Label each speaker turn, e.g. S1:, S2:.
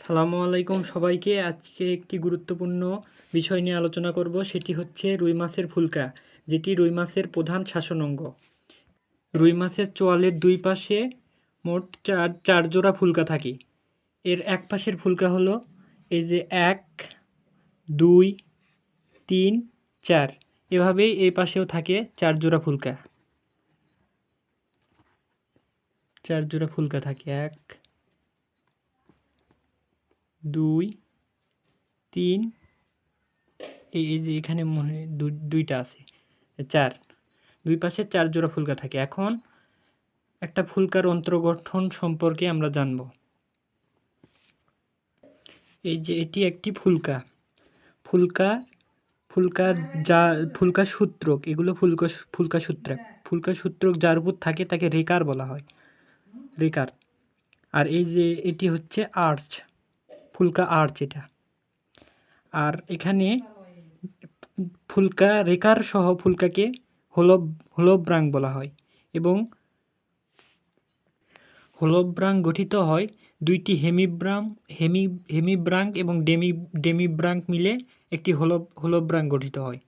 S1: সালামু আলাইকুম সবাইকে। আজকে একটি গুরুত্বপূর্ণ বিষয় নিয়ে আলোচনা করব, সেটি হচ্ছে রুই মাছের ফুলকা, যেটি রুই মাছের প্রধান শাসনাঙ্গ রুই মাছের চোয়ালের দুই পাশে মোট চার চার জোড়া ফুলকা থাকে। এর এক পাশের ফুলকা হলো এই যে এক, দুই, তিন, চার। এভাবেই এই পাশেও থাকে চার জোড়া ফুলকা। চার জোড়া ফুলকা থাকে, এক দুই, তিন, এই যে এখানে মনে দুইটা আছে, চার। দুই পাশে চার জোড়া ফুলকা থাকে। এখন একটা ফুলকার অন্তর্গঠন সম্পর্কে আমরা জানব। এই যে এটি একটি ফুলকা। ফুলকা ফুলকার যা, ফুলকা সূত্রক, এগুলো ফুলকা ফুলকা সূত্রক। ফুলকা সূত্রক যার উপর থাকে তাকে রেকার বলা হয়। রেকার। আর এই যে এটি হচ্ছে আর্চ। ফুলকা আর্চ এটা আর এখানে ফুলকা রেকার সহ ফুলকাকে হলব, হলব্রাং বলা হয় এবং হলব্রাং গঠিত হয় দুইটি হেমিব্রাম, হেমি হেমিব্রাঙ্ক এবং ডেমি ডেমিব্রাঙ্ক মিলে একটি হলব, হলব্রাং গঠিত হয়।